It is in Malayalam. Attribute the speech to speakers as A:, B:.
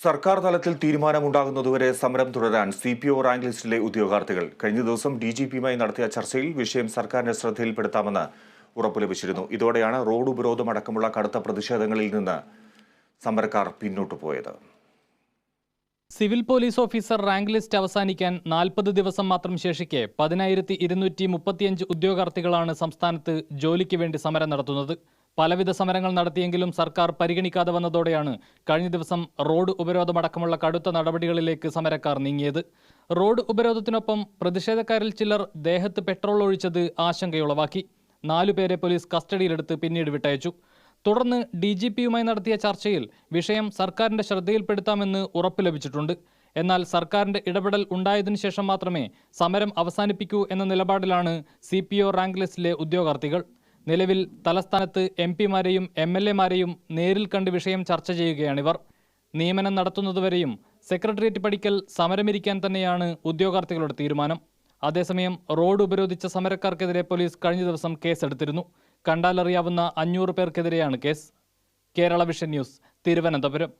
A: സർക്കാർ തലത്തിൽ തീരുമാനമുണ്ടാകുന്നതുവരെ സമരം തുടരാൻ സി പി ഒ റാങ്ക് ലിസ്റ്റിലെ ഉദ്യോഗാർത്ഥികൾ കഴിഞ്ഞ ദിവസം ഡി ജി പിയുമായി നടത്തിയ ചർച്ചയിൽ വിഷയം സർക്കാരിന്റെ ശ്രദ്ധയിൽപ്പെടുത്താമെന്ന് ഉറപ്പു ലഭിച്ചിരുന്നു. ഇതോടെയാണ് റോഡ് ഉപരോധമടക്കമുള്ള കടുത്ത പ്രതിഷേധങ്ങളിൽ നിന്ന് സമരക്കാർ പിന്നോട്ടു പോയത്.
B: Civil police officer rank list അവസാനിക്കാൻ നാൽപ്പത് ദിവസം മാത്രം ശേഷിക്കെ പതിനായിരത്തി ഇരുന്നൂറ്റി മുപ്പത്തിയഞ്ച് ഉദ്യോഗാർത്ഥികളാണ് സംസ്ഥാനത്ത് ജോലിക്ക് വേണ്ടി സമരം നടത്തുന്നത്. പലവിധ സമരങ്ങൾ നടത്തിയെങ്കിലും സർക്കാർ പരിഗണിക്കാതെ വന്നതോടെയാണ് കഴിഞ്ഞ ദിവസം റോഡ് ഉപരോധമടക്കമുള്ള കടുത്ത നടപടികളിലേക്ക് സമരക്കാർ നീങ്ങിയത്. റോഡ് ഉപരോധത്തിനൊപ്പം പ്രതിഷേധക്കാരിൽ ചിലർ ദേഹത്ത് പെട്രോൾ ഒഴിച്ചത് ആശങ്കയുളവാക്കി. നാലുപേരെ പോലീസ് കസ്റ്റഡിയിലെടുത്ത് പിന്നീട് വിട്ടയച്ചു. തുടർന്ന് ഡി ജി പിയുമായി നടത്തിയ ചർച്ചയിൽ വിഷയം സർക്കാരിന്റെ ശ്രദ്ധയിൽപ്പെടുത്താമെന്ന് ഉറപ്പ് ലഭിച്ചിട്ടുണ്ട്. എന്നാൽ സർക്കാരിന്റെ ഇടപെടൽ ഉണ്ടായതിനു ശേഷം മാത്രമേ സമരം അവസാനിപ്പിക്കൂ എന്ന നിലപാടിലാണ് സി പി ഒ റാങ്ക് ലിസ്റ്റിലെ ഉദ്യോഗാർത്ഥികൾ. നിലവിൽ തലസ്ഥാനത്ത് എം പിമാരെയും എം എൽ എമാരെയും നേരിൽ കണ്ട് വിഷയം ചർച്ച ചെയ്യുകയാണിവർ. നിയമനം നടത്തുന്നതുവരെയും സെക്രട്ടേറിയറ്റ് പഠിക്കൽ സമരമിരിക്കാൻ തന്നെയാണ് ഉദ്യോഗാർത്ഥികളുടെ തീരുമാനം. അതേസമയം റോഡ് ഉപരോധിച്ച സമരക്കാർക്കെതിരെ പോലീസ് കഴിഞ്ഞ ദിവസം കേസെടുത്തിരുന്നു. കണ്ടാലറിയാവുന്ന അഞ്ഞൂറ് പേർക്കെതിരെയാണ് case. Kerala vision news Thiruvananthapuram.